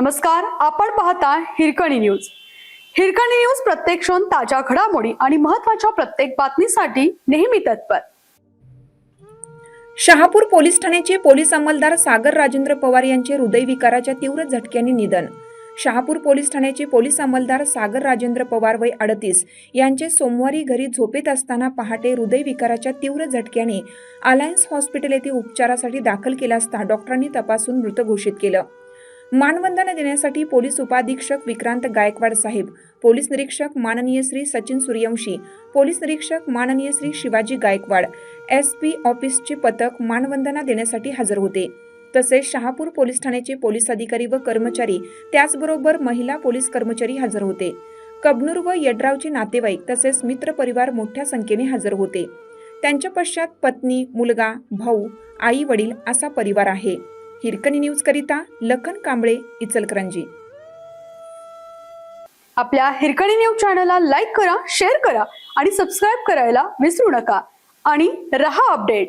नमस्कार आपण पाहता हिरकणी न्यूज. हिरकणी न्यूज प्रत्येक क्षण ताज्या घडामोडी आणि महत्त्वाच्या प्रत्येक बातमीसाठी नेहमी तत्पर. शहापूर पोलीस ठाण्याचे पोलीस अंमलदार सागर राजेंद्र पवार यांचे हृदयविकाराच्या तीव्र झटक्याने निधन. शहापूर पोलीस ठाण्याचे पोलीस अंमलदार सागर राजेंद्र पवार वय अडतीस यांचे सोमवारी घरी झोपेत असताना पहाटे हृदयविकाराच्या तीव्र झटक्याने अलायन्स हॉस्पिटल येथे उपचारासाठी दाखल केला असता डॉक्टरांनी तपासून मृत घोषित केलं. मानवंदना देण्यासाठी पोलीस उपाधीक्षक विक्रांत गायकवाड साहेब पोलीस निरीक्षक माननीय श्री सचिन सूर्यवंशी पोलीस निरीक्षक माननीय श्री शिवाजी गायकवाड एस पी ऑफिसचे पथक मानवंदना देण्यासाठी हजर होते. तसेच शहापूर पोलीस ठाण्याचे पोलीस अधिकारी व कर्मचारी त्याचबरोबर महिला पोलीस कर्मचारी हजर होते. कबनूर व यड्रावचे नातेवाईक तसेच मित्र परिवार मोठ्या संख्येने हजर होते. त्यांच्या पश्चात पत्नी मुलगा भाऊ आई वडील असा परिवार आहे. हिरकणी न्यूज करिता लखन कांबळे इचलकरंजी. आपल्या हिरकणी न्यूज चॅनलला लाईक करा शेअर करा आणि सबस्क्राईब करायला विसरू नका. आणि रहा अपडेट